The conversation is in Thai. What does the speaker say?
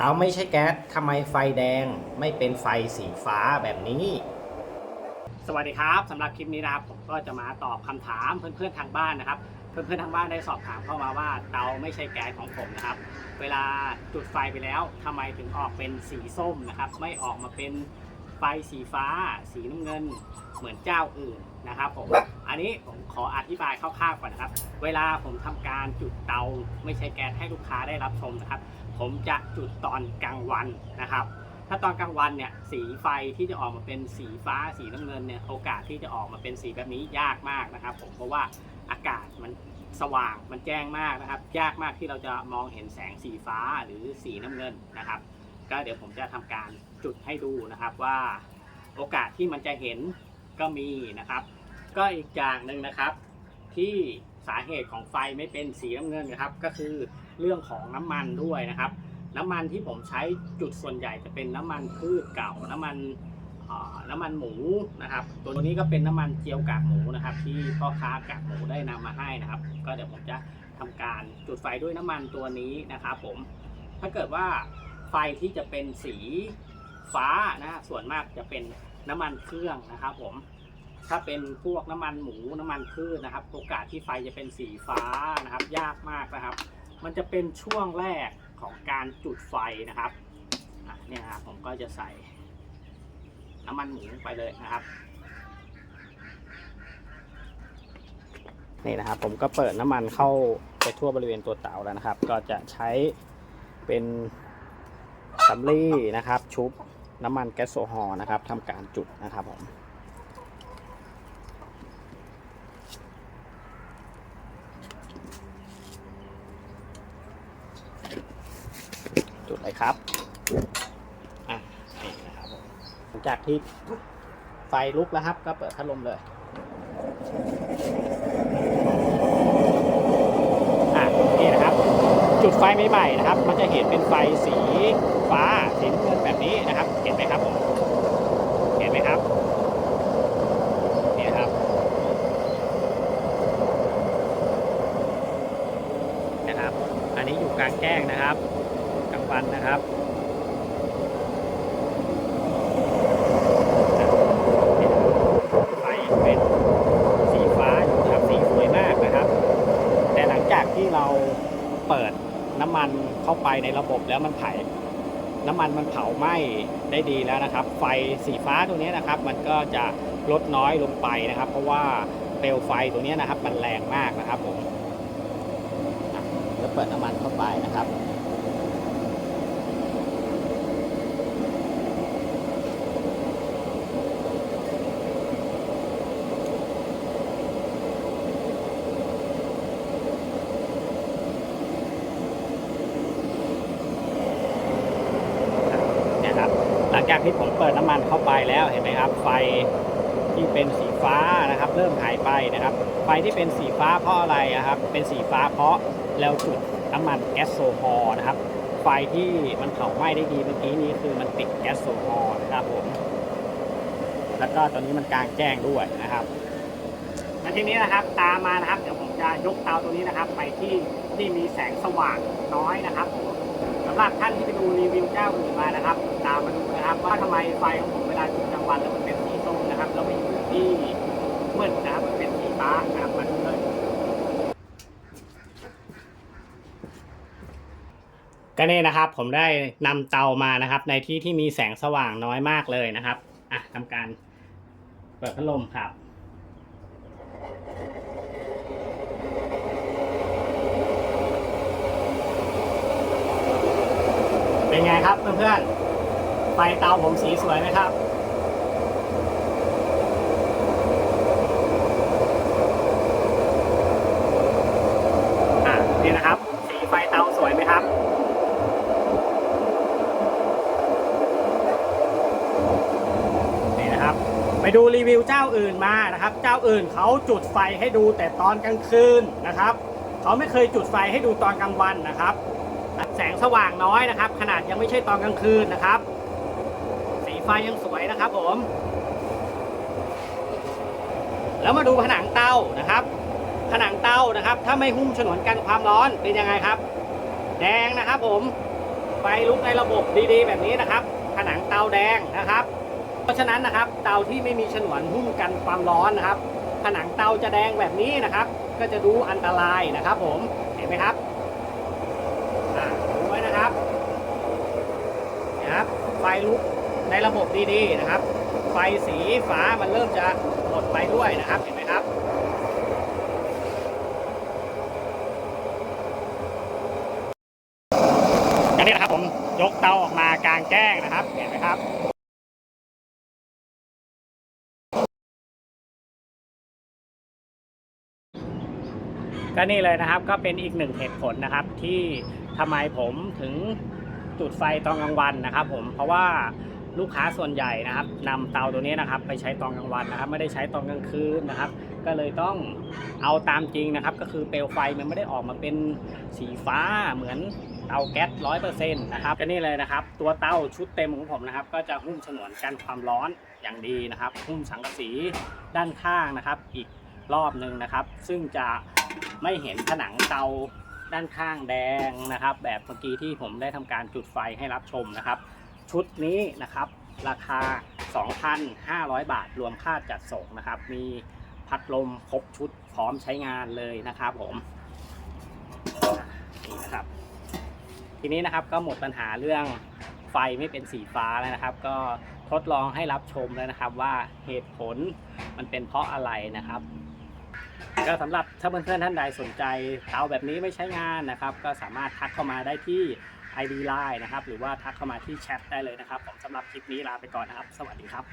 เตาไม่ใช่แก๊สทำไมไฟแดงไม่เป็นไฟสีฟ้าแบบนี้ สวัสดีครับสำหรับคลิปนี้นะครับผมก็จะมาตอบคำถามเพื่อนๆทางบ้านนะครับ เพื่อนๆทางบ้านได้สอบถามเข้ามาว่าเตาไม่ใช่แก๊สของผมนะครับ เวลาจุดไฟไปแล้วทำไมถึงออกเป็นสีส้มนะครับ ไม่ออกมาเป็นไฟสีฟ้า สีน้ำเงิน เหมือนเจ้าอื่นนะครับผม อันนี้ผมขออธิบายคร่าวๆก่อนนะครับ เวลาผมทำการจุดเตาไม่ใช่แก๊สให้ลูกค้าได้รับชมนะครับ ผมจะจุดตอนกลางวันนะครับ ถ้าตอนกลางวันเนี่ยสีไฟที่จะออกมาเป็นสีฟ้าสีน้ำเงินเนี่ยโอกาสที่จะออกมาเป็นสีแบบนี้ยากมากนะครับ ผมเพราะว่าอากาศมันสว่างมันแจ้งมากนะครับ ยากมากที่เราจะมองเห็นแสงสีฟ้าหรือสีน้ำเงินนะครับ ก็เดี๋ยวผมจะทำการจุดให้ดูนะครับว่าโอกาสที่มันจะเห็นก็มีนะครับ ก็อีกอย่างหนึ่งนะครับ ที่สาเหตุของไฟไม่เป็นสีน้ำเงินนะครับ ก็คือเรื่องของน้ำมันด้วยนะครับ น้ำมันที่ผมใช้จุดส่วนใหญ่จะเป็นน้ำมันพืชเก่าน้ำมันน้ำมันหมูนะครับ ตัวนี้ก็เป็นน้ำมันเจียวกากหมูนะครับ ที่พ่อค้ากากหมูได้นำมาให้นะครับ ก็เดี๋ยวผมจะทำการจุดไฟด้วยน้ำมันตัวนี้นะครับผมถ้าเกิดว่าไฟที่จะเป็นสีฟ้านะส่วนมากจะเป็นน้ำมันเครื่องนะครับผม ถ้าเป็นพวกน้ำมันหมูน้ำมันพืชนะครับ โอกาสที่ไฟจะเป็นสีฟ้านะครับ ยากมากนะครับ มันจะเป็นช่วงแรกของการจุดไฟนะครับเนี่ยครับผมก็จะใส่น้ำมันหมูไปเลยนะครับนี่นะครับผมก็เปิดน้ำมันเข้าไปทั่วบริเวณตัวเตาแล้วนะครับ ก็จะใช้เป็นสำลีนะครับ ชุบน้ำมันแก๊สโซฮอล์นะครับทำการจุดนะครับผม จุดเลยครับอะนี่นะครับหลังจากที่ไฟลุกแล้วครับ ก็เปิดพัดลมเลยอะนี่นะครับ จุดไฟใหม่ๆนะครับ มันจะเห็นเป็นไฟสีฟ้าสีน้ำเงินแบบนี้นะครับ เห็นไหมครับผมเห็นไหมครับนี่ครับนะครับ อันนี้อยู่กลางแจ้งนะครับ กลางวันนะครับไฟเป็นสีฟ้าอยู่นะครับสีสวยมากนะครับ แต่หลังจากที่เราเปิดน้ำมันเข้าไปในระบบแล้วมันไผน้ำมันมันเผาไหม้ได้ดีแล้วนะครับ ไฟสีฟ้าตรงนี้นะครับ มันก็จะลดน้อยลงไปนะครับ เพราะว่าเปลวไฟตรงนี้นะครับ มันแรงมากนะครับผมแล้วเปิดน้ำมันเข้าไปนะครับ เนี่ยครับหลัง จากที่ผมเปิดน้ำมันเข้าไปแล้วเห็นไหมครับ ไฟที่เป็นสีฟ้านะครับ เริ่มหายไปนะครับ ไฟที่เป็นสีฟ้าเพราะอะไรอะครับ เป็นสีฟ้าเพราะเราจุดน้ำมันแก๊สโซฮอล์นะครับ ไฟที่มันเผาไหม้ได้ดีเมื่อกี้นี้คือมันติดแก๊สโซฮอล์นะครับผมแล้วก็ตอนนี้มันกลางแจ้งด้วยนะครับและทีนี้นะครับตามมานะครับ เดี๋ยวผมจะยกเตาตัวนี้นะครับ ไปที่ที่มีแสงสว่างน้อยนะครับผม สำหรับท่านที่ไปดูรีวิวเจ้าอื่นมานะครับ ตามมาดูนะครับ ว่าทำไมไฟของผมเวลาจุดกลางวันแล้วมันเป็นสีส้มนะครับแล้วไปอยู่ที่มืดนะครับมันเป็นสีฟ้านะครับมาดูเลยก็นี่นะครับผมได้นำเตามานะครับ ในที่ที่มีแสงสว่างน้อยมากเลยนะครับอะทำการเปิดพัดลมครับ เป็นไงครับเพื่อนๆ ไฟเตาผมสีสวยไหมครับ อะนี่นะครับ สีไฟเตาสวยไหมครับ นี่นะครับ ไปดูรีวิวเจ้าอื่นมานะครับ เจ้าอื่นเขาจุดไฟให้ดูแต่ตอนกลางคืนนะครับ เขาไม่เคยจุดไฟให้ดูตอนกลางวันนะครับ แสงสว่างน้อยนะครับ ขนาดยังไม่ใช่ตอนกลางคืนนะครับ สีไฟยังสวยนะครับผม แล้วมาดูผนังเตานะครับ ผนังเตานะครับ ถ้าไม่หุ้มฉนวนกันความร้อนเป็นยังไงครับ แดงนะครับผมไฟลุกในระบบดีๆ แบบนี้นะครับ ผนังเตาแดงนะครับ เพราะฉะนั้นนะครับ เตาที่ไม่มีฉนวนหุ้มกันความร้อนนะครับ ผนังเตาจะแดงแบบนี้นะครับ ก็จะดูอันตรายนะครับ ผมเห็นไหมครับอ่าดูไว้นะครับนะครับ ไฟ ลุกในระบบดีๆนะครับ ไฟสีฟ้ามันเริ่มจะหมดไปด้วยนะครับเห็นไหมครับอันนี้นะครับผมยกเตาออกมากลางแจ้งนะครับเห็นไหมครับก็นี่เลยนะครับก็เป็นอีกหนึ่งเหตุผลนะครับที่ทำไมผมถึง จุดไฟตอนกลางวันนะครับ ผมเพราะว่าลูกค้าส่วนใหญ่นะครับนำเตาตัวนี้นะครับ ไปใช้ตอนกลางวันนะครับ ไม่ได้ใช้ตอนกลางคืนนะครับ ก็เลยต้องเอาตามจริงนะครับ ก็คือเปลวไฟมันไม่ได้ออกมาเป็นสีฟ้าเหมือนเตาแก๊สร้อยเปอร์เซ็นต์นะครับก็นี่เลยนะครับ ตัวเตาชุดเต็มของผมนะครับ ก็จะหุ้มฉนวนกันความร้อนอย่างดีนะครับ หุ้มสังกะสีด้านข้างนะครับ อีกรอบหนึ่งนะครับ ซึ่งจะไม่เห็นผนังเตา ด้านข้างแดงนะครับ แบบเมื่อกี้ที่ผมได้ทำการจุดไฟให้รับชมนะครับ ชุดนี้นะครับ ราคา 2,500 บาทรวมค่าจัดส่งนะครับ มีพัดลมครบชุดพร้อมใช้งานเลยนะครับผมนี่นะครับ ทีนี้นะครับก็หมดปัญหาเรื่องไฟไม่เป็นสีฟ้าแล้วนะครับ ก็ทดลองให้รับชมแล้วนะครับว่าเหตุผลมันเป็นเพราะอะไรนะครับ ก็สำหรับถ้าเพื่อนๆท่านใดสนใจเตาแบบนี้ไม่ใช้งานนะครับ ก็สามารถทักเข้ามาได้ที่ ID Line นะครับ หรือว่าทักเข้ามาที่แชทได้เลยนะครับผมสำหรับคลิปนี้ลาไปก่อนนะครับ สวัสดีครับ